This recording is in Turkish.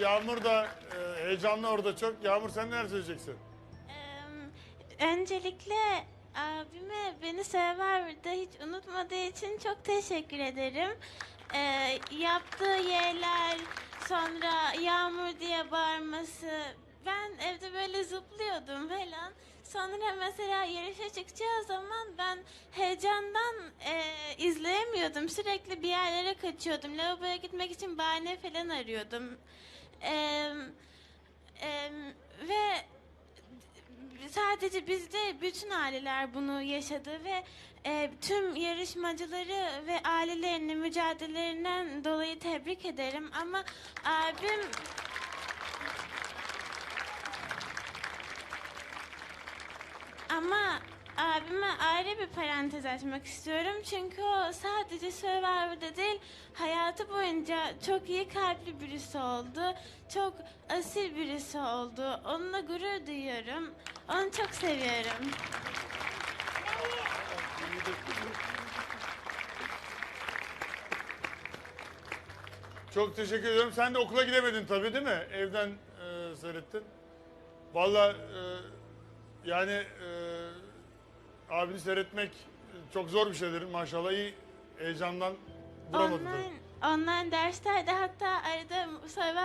Yağmur da e, heyecanlı orada çok. Yağmur sen neler söyleyeceksin? Eee, Öncelikle abime beni Survivor'da hiç unutmadığı için çok teşekkür ederim. Eee, yaptığı yerler, sonra yağmur diye bağırması. Ben evde böyle zıplıyordum falan. Sonra mesela yarışa çıkacağı zaman ben heyecandan eee, izleyemiyordum. Sürekli bir yerlere kaçıyordum. Lavaboya gitmek için bahane falan arıyordum. Eee, ve sadece bizde bütün aileler bunu yaşadı ve e, tüm yarışmacıları ve ailelerini mücadelelerinden dolayı tebrik ederim. Ama abim ama abime ayrı bir parantez açmak istiyorum. Çünkü o sadece Survivor'da değil hayatı boyunca çok iyi kalpli birisi oldu. Çok asil birisi oldu. Onunla gurur duyuyorum. Onu çok seviyorum. Çok teşekkür ediyorum. Sen de okula gidemedin tabii değil mi? Evden e, seyrettin. Vallahi e, yani e, abini seyretmek çok zor bir şeydir maşallah. iyi heyecandan duramadı. tabii. Online, online derslerde hatta arada Survivor